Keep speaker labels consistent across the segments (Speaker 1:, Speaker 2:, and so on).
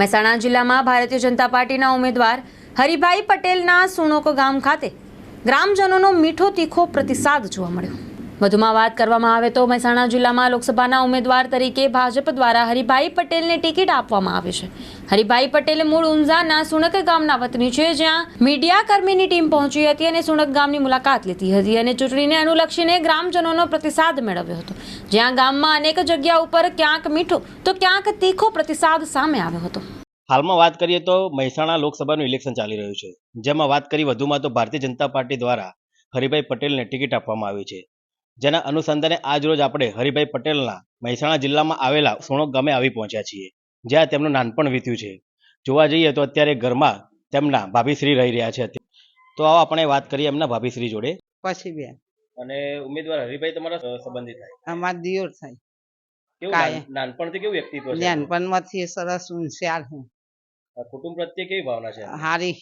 Speaker 1: મહેસાણા જિલ્લામાં ભારતીય જનતા પાર્ટીના ઉમેદવાર હરિભાઈ પટેલના સુણોકો ગામ ખાતે ગ્રામજનોનો મીઠો તીખો પ્રતિસાદ જોવા મળ્યો. વધુમાં વાત કરવામાં આવે તો મહેસાણા જિલ્લામાં લોકસભાના ઉમેદવાર તરીકે ભાજપ દ્વારા હરિભાઈ પટેલને ટિકિટ આપવામાં આવી છે. હરિભાઈ પટેલ મૂળ ઉંઝાના સુણક ગામના વતની છે, જ્યાં મીડિયા કર્મીની ટીમ પહોંચી હતી અને સુણક ગામની મુલાકાત લીધી હતી અને ચૂંટણીને અનુલક્ષીને ગ્રામજનોનો પ્રતિસાદ મેળવ્યો હતો. જ્યાં ગામમાં અનેક જગ્યા ઉપર ક્યાંક મીઠો તો ક્યાંક તીખો પ્રતિસાદ સામે આવ્યો હતો.
Speaker 2: હાલમાં વાત કરીએ તો મહેસાણા લોકસભાનું ઇલેક્શન ચાલી રહ્યું છે. જેમાં વાત કરી વધુમાં તો ભારતીય જનતા પાર્ટી દ્વારા હરિભાઈ પટેલને ટિકિટ આપવામાં આવી છે. જેના અનુસંધાને આજ રોજ આપણે હરિભાઈ પટેલના મહેસાણા જિલ્લામાં આવેલા સોણોક ગામે આવી પહોંચ્યા છીએ જ્યાં તેમનું નાનપણ વીત્યું છે. જોવા જઈએ તો અત્યારે ઘરમાં તેમના ભાભીશ્રી રહી રહ્યા છે તો આવો આપણે વાત કરીએ એમના ભાભીશ્રી જોડે.
Speaker 3: પછી બે
Speaker 2: અને ઉમેદવાર હરિભાઈ તમારા સંબંધિત થાય?
Speaker 3: અમાર દિયોર થાય.
Speaker 2: કેવું નાનપણથી કેવું વ્યક્તિત્વ છે?
Speaker 3: નાનપણમાંથી સરસ હોશિયાર હું.
Speaker 2: કુટુંબ પ્રત્યે કેવી ભાવના છે?
Speaker 3: હારી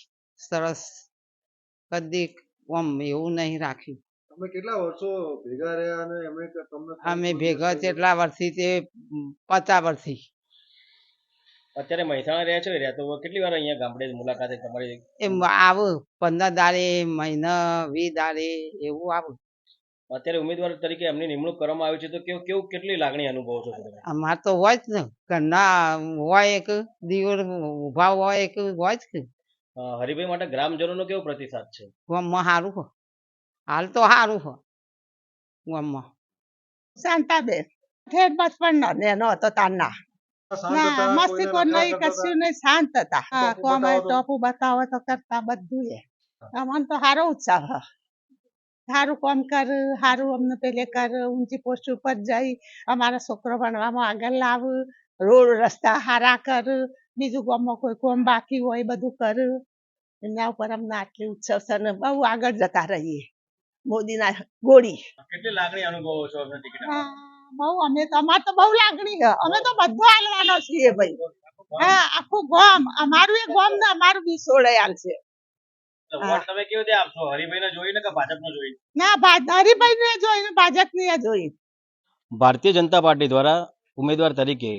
Speaker 3: સરસ. કદી ઓમ એવું નહીં રાખ્યું.
Speaker 4: તમે કેટલા વર્ષો ભેગા રહ્યા અને એમણે તમને
Speaker 3: અમે ભેગા કેટલા વર્ષથી તે પચાસ વર્ષથી.
Speaker 2: અત્યારે મહેસાણા રહ્યા છો રહ્યા તો કેટલી વાર અહીંયા ગામડે મુલાકાતે તમારી
Speaker 3: એમ આવું પંદર દાડે મહિના વીસ દાડે એવું આવું.
Speaker 2: અત્યારે ઉમેદવાર તરીકે એમની નિમણૂક કરવામાં આવી છે તો કેવું કેવું કેટલી લાગણી અનુભવો છો તમે?
Speaker 3: અમાર તો હોય જ ને ઘરના હોય એક દિવસ ઊભા હોય એક હોય જ કે
Speaker 2: હરિભાઈ માટે ગ્રામજનોનો કેવો પ્રતિસાદ છે?
Speaker 3: સારું હો. હાલ તો સારું હો ગામમાં.
Speaker 5: શાંતાબેન ઠેર બચપણનો નેનો હતો તારના
Speaker 4: શાંત
Speaker 5: ના
Speaker 4: હતા,
Speaker 5: મસ્તી કોઈ નહીં કશું નહીં શાંત હતા હા
Speaker 4: ટોપુ બતાવો તો?
Speaker 5: ટોપુ બતાવો તો કરતા બધું એ અમને તો સારો ઉત્સાહ સારું કામ કર સારું અમને પેલે કર ઊંચી પોસ્ટ ઉપર જઈ અમારા છોકરો ભણવામાં આગળ લાવ રોડ રસ્તા હારા કર બીજું ગામમાં કોઈ કોમ બાકી હોય બધું કર. એમના ઉપર અમને આટલી ઉત્સવ છે ને બહુ આગળ જતા રહીએ. મોદીના ગોળી.
Speaker 2: કેટલી લાગણી અનુભવો છો ટિકિટ
Speaker 5: બહુ અમે તો અમાર તો બહુ લાગણી છે. અમે તો બધો હાલવાનો છીએ ભાઈ. હા આખું ગામ. અમારું એ ગામ ને અમારું બી સોળે હાલ છે
Speaker 2: તમે કેવી રીતે આપશો? હરિભાઈને જોઈને કે ભાજપને જોઈને?
Speaker 5: ના હરિભાઈ ને જોઈને ભાજપ ને જોઈ
Speaker 2: ભારતીય જનતા પાર્ટી દ્વારા ઉમેદવાર તરીકે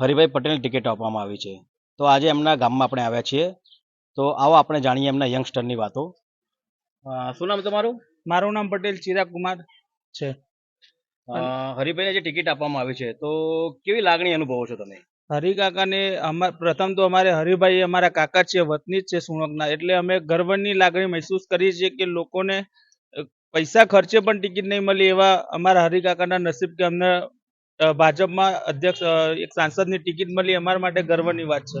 Speaker 2: હરિભાઈ પટેલને ટિકિટ આપવામાં આવી છે. તો આજે એમના ગામમાં આપણે આવ્યા છીએ. તો આવો આપણે જાણીએ એમના યંગસ્ટરની વાતો. શું નામ તમારું?
Speaker 6: મારું નામ પટેલ ચિરાગ કુમાર છે.
Speaker 2: હરિભાઈ હરિભાઈને જે ટિકિટ આપવામાં આવી છે તો કેવી લાગણી અનુભવો છો તમે?
Speaker 6: હરિકાકાને અમાર પ્રથમ તો અમારે હરિભાઈ અમારા કાકા છે વતની જ છે સુણકના એટલે અમે ગર્વની લાગણી મહેસૂસ કરીએ છીએ કે લોકોને પૈસા ખર્ચે પણ ટિકિટ નહીં મળી એવા અમારા હરિકાકાના નસીબ કે અમને ભાજપમાં અધ્યક્ષ એક સાંસદની ટિકિટ મળી અમારા માટે ગર્વની વાત છે.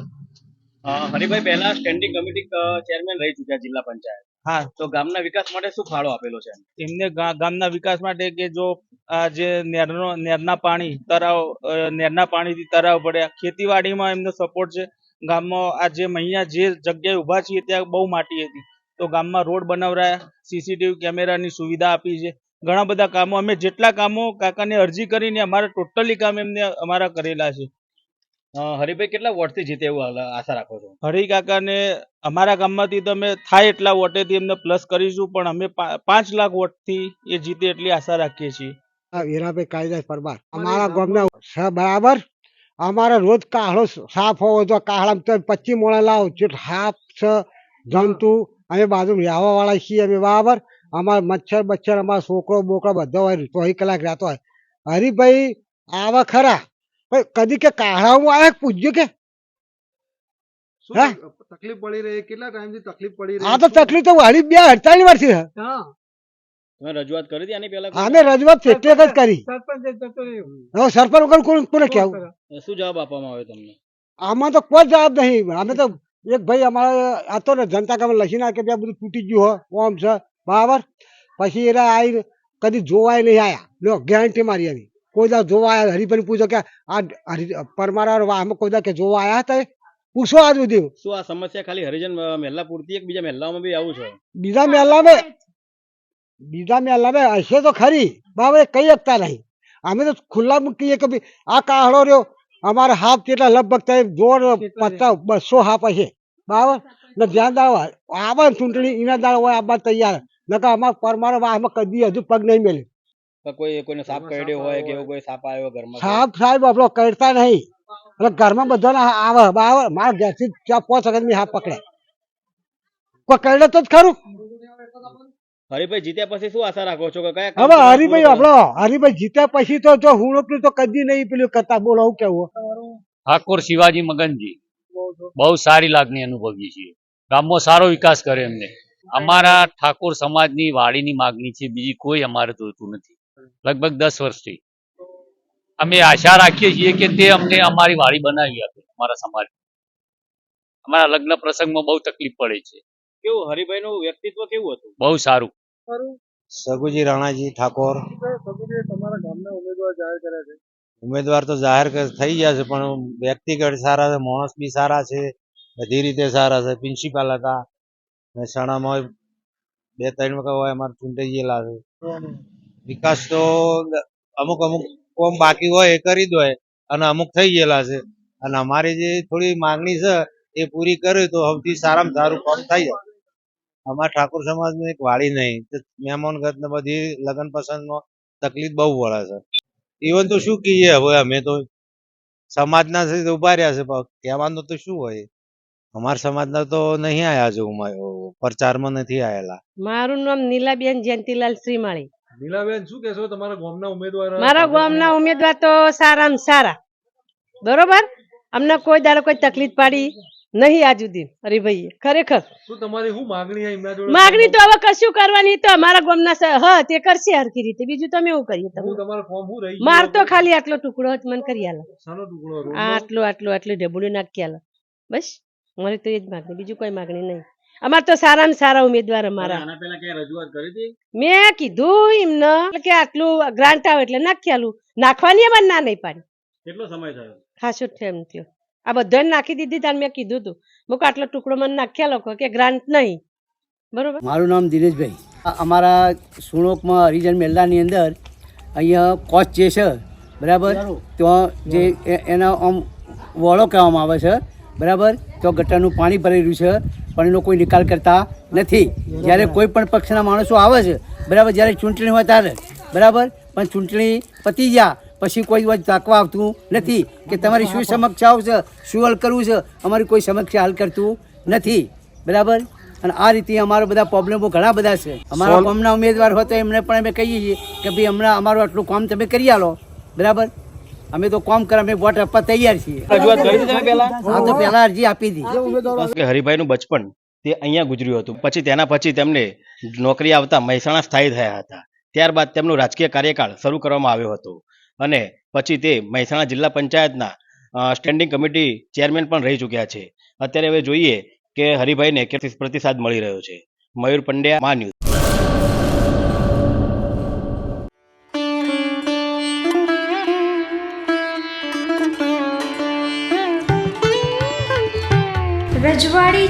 Speaker 2: હરિભાઈ પહેલા સ્ટેન્ડિંગ કમિટી ચેરમેન રહી ચૂક્યા જિલ્લા પંચાયત.
Speaker 6: હા,
Speaker 2: તો ગામના વિકાસ માટે શું ફાળો આપેલો છે?
Speaker 6: એમને ગામના વિકાસ માટે કે જો, આ જે નેરનો, નેરના પાણી તરાવ નેરના પાણીથી તરાવ પડ્યા ખેતીવાડીમાં એમનો સપોર્ટ છે. ગામમાં આ જે અહીંયા જે જગ્યાએ ઊભા છીએ ત્યાં બહુ માટી હતી. તો ગામમાં રોડ બનાવરાયા સીસીટીવી કેમેરાની સુવિધા આપી છે. ઘણા બધા કામો, અમે જેટલા કામો કાકાને અરજી કરીને અમારા ટોટલી કામ એમને અમારા કરેલા છે.
Speaker 2: હરિભાઈ કેટલા વોટથી જીતે એવું આશા રાખો છો?
Speaker 6: હરી કાકાને અમારા ગામમાંથી તો અમે થાય એટલા વોટેથી એમને પ્લસ કરીશું પણ અમે પાંચ લાખ વોટથી એ જીતે એટલી આશા રાખીએ છીએ.
Speaker 7: આ વીરાભાઈ કાયદાસ પરમાર. અમારા ગામના છે બરાબર? અમારા રોજ કાહળો સાફ હોવો જો કાહળા તો પચીસ મોડા લાવ જેટ સાપ છે જંતુ અમે બાજુ રહેવા વાળા છીએ અમે બરાબર? અમારા મચ્છર બચ્છર અમારા છોકરો બોકરો બધો હોય ચોવીસ કલાક રહેતો હોય. હરીભાઈ આવા ખરા? પણ કદી કે કાહળામાં આવ્યા પૂછ્યું કે.
Speaker 4: શું
Speaker 7: હા?
Speaker 4: તક- તકલીફ પડી રહી? કેટલા ટાઈમથી તકલીફ પડી રહી
Speaker 7: આ તો તકલીફ તો વાળી બે અડતાલીસ વર્ષથી છે.
Speaker 2: રજૂઆત કરી હતી આની પહેલા
Speaker 7: અમે રજૂઆત કેટલેક જ કરી. હવે સરપંચ વગર કોણ કોને કહેવું?
Speaker 2: શું જવાબ આપવામાં આવ્યો તમને?
Speaker 7: આમાં તો કોઈ જવાબ નહીં અમે તો એક ભાઈ અમારે આ ને જનતા કામ લખી નાખે કે આ બધું તૂટી ગયું હોય ઓમ છે. બરાબર? પછી એના આવી કદી જોવાય નહીં આયા. લો ગેરંટી મારી એની. કોઈ દા જોવા આયા? હરિભાઈ પૂછો કે આ હરિ પરમારા વાહમાં કોઈ દા કે જોવા આયા હતા એ? પૂછો આજ સુધી.
Speaker 2: શું આ સમસ્યા ખાલી હરિજન મહેલા પૂરતી એક બીજા મહેલાઓમાં બી આવું છે?
Speaker 7: બીજા મહેલામાં? બીજા મહેલામાં હશે તો ખરી. બાબા એ કહી શકતા નહીં. અમે તો ખુલ્લા મૂકીએ કે ભઈ આ કાહડો રહ્યો. અમારે હાફ કેટલા લગભગ તમે જોર પચાસ બસો હાફ હશે. બરાબર ને ધ્યાન દાવ આવે ને ચૂંટણી એના દાળ હોય આવા તૈયાર. નકર અમારે પરમારો વાહમાં કદી હજુ પગ નહીં મેલે
Speaker 2: તો કોઈ કોઈને સાપ કરડ્યો હોય કે એવો કોઈ સાપ આવ્યો ઘરમાં?
Speaker 7: સાપ સાહેબ આપણો કરતા નહીં. એટલે ઘરમાં બધાને આવે આવે. મારા ઘેરથી ત્યાં પાંચ વખત મેં પકડે કોઈ કરડે તો જ ખરું.
Speaker 2: હરિભાઈ જીત્યા પછી શું આશા રાખો છો કે કયા
Speaker 7: હવે હરિભાઈ આપણો હરિભાઈ જીત્યા પછી તો જો હું નોકરી તો કદી નહીં પેલું કરતા. બોલો હું કેવું?
Speaker 8: ઠાકોર શિવાજી મગનજી બહુ સારી લાગણી અનુભવી છીએ. ગામમાં સારો વિકાસ કરે એમને. અમારા ઠાકોર સમાજની વાડીની માગણી છે બીજી કોઈ અમારે જોતું નથી. લગભગ દસ વર્ષથી. અમે આશા રાખીએ છીએ કે તે અમને અમારી વાડી બનાવી આપે અમારા સમાજ. અમારા લગ્ન પ્રસંગમાં બહુ તકલીફ પડે છે.
Speaker 2: કેવું હરિભાઈ નું વ્યક્તિત્વ કેવું હતું?
Speaker 8: બહુ સારું.
Speaker 9: સગુજી રાણાજી ઠાકોર.
Speaker 4: તમારા ગામના ઉમેદવાર જાહેર કર્યા છે.
Speaker 9: ઉમેદવાર તો જાહેર કર- થઈ ગયા છે પણ વ્યક્તિગત સારા છે માણસ બી સારા છે બધી રીતે સારા છે. પ્રિન્સિપાલ હતા. મહેસાણામાં બે ત્રણ વખત હોય અમારે ચૂંટાઈ ગયેલા છે. વિકાસ તો અમુક અમુક કોમ બાકી હોય એ કરી દો અને અમુક થઈ ગયેલા છે. અને અમારી જે થોડી માંગણી છે એ પૂરી કરે તો સૌથી સારામાં સારું કામ થઈ જાય અમારા ઠાકોર સમાજની એક વાડી નહીં મહેમાન ગત ને બધી લગ્ન પસંદમાં તકલીફ બહુ પડે છે. ઇવન તો શું કહીએ હવે, અમે તો સમાજના છે ઊભા રહ્યા છે કહેવાનું તો શું હોય? અમારા સમાજના તો નહીં આયા છે પ્રચારમાં નથી આયેલા.
Speaker 10: મારું નામ નીલાબેન જયંતિલાલ શ્રીમાળી.
Speaker 4: નીલાબેન શું કહેશો? તમારા ગામના ઉમેદવાર
Speaker 10: મારા ગામના ઉમેદવાર? તો સારામાં સારા. બરોબર? અમને કોઈ દાડો કોઈ તકલીફ પાડી નહીં આજ સુધી ભાઈ ખરેખર.
Speaker 4: શું તમારી શું માગણી એમના જોડે?
Speaker 10: માગણી તો હવે કશું કરવાની તો અમારા ગામના હ તે કરશે હરખી રીતે. બીજું તમે એવું કરીએ તમે.
Speaker 4: તમારો ફોર્મ હું રહી
Speaker 10: માર તો ખાલી આટલો ટુકડો જ મને કરી આલો.
Speaker 4: સાનો ટુકડો
Speaker 10: આટલો આટલો આટલું આટલું ઢબુડી નાખી આલો. બસ મારી તો એ જ માગણી. બીજું કોઈ માગણી નહીં. અમાર તો સારામાં સારા ઉમેદવાર અમારા.
Speaker 2: આના પહેલા ક્યાંય રજૂઆત કરી હતી?
Speaker 10: મેં કીધું એમને કે આટલું ગ્રાન્ટ આવે એટલે નાખ્યાલું આલું. નાખવાની અમારે ના નહીં પાડી.
Speaker 2: કેટલો સમય થયો?
Speaker 10: ખાસો ટાઈમ થયો. આ બધાને નાખી દીધી તાર મેં કીધું તું. મુક આટલો ટુકડો મને નાખ્યા લોકો કે ગ્રાન્ટ નહીં. બરોબર?
Speaker 11: મારું નામ દિનેશભાઈ. અમારા સુણોકમાં હરિજન મેલ્લાની અંદર અહીંયા કોચ જે છે બરાબર? ત્યાં જે એના આમ વોળો કહેવામાં આવે છે. બરાબર? તો ગટરનું પાણી ભરેલું છે. પણ એનો કોઈ નિકાલ કરતા નથી. જ્યારે કોઈ પણ પક્ષના માણસો આવે છે બરાબર જ્યારે ચૂંટણી હોય ત્યારે. બરાબર? પણ ચૂંટણી પતી ગયા પછી કોઈ વાત તાકવા આવતું નથી કે તમારી શું સમસ્યાઓ છે શું હલ કરવું છે અમારી કોઈ સમસ્યા હલ કરતું નથી. બરાબર? અને આ રીતે અમારા બધા પ્રોબ્લેમો ઘણા બધા છે. અમારા ગામના ઉમેદવાર હોય તો એમને પણ અમે કહીએ છીએ કે ભાઈ હમણાં અમારું આટલું કામ તમે કરી આલો. બરાબર? અમે તો કોમ કરે અમે વોટ આપવા તૈયાર છીએ.
Speaker 2: રજૂઆત કરી હતી તમે પહેલા?
Speaker 11: હા તો પહેલા અરજી આપી હતી
Speaker 2: હરિભાઈ નું બચપન તે અહીંયા ગુજર્યું હતું. પછી તેના પછી તેમને નોકરી આવતા મહેસાણા સ્થાયી થયા હતા. ત્યારબાદ તેમનો રાજકીય કાર્યકાળ શરૂ કરવામાં આવ્યો હતો. અને પછી તે મહેસાણા જિલ્લા પંચાયતના સ્ટેન્ડિંગ કમિટી ચેરમેન પણ રહી ચૂક્યા છે. અત્યારે હવે જોઈએ કે હરિભાઈને કેટલી પ્રતિસાદ મળી રહ્યો છે. મયુર પંડ્યા મા ન્યૂઝ.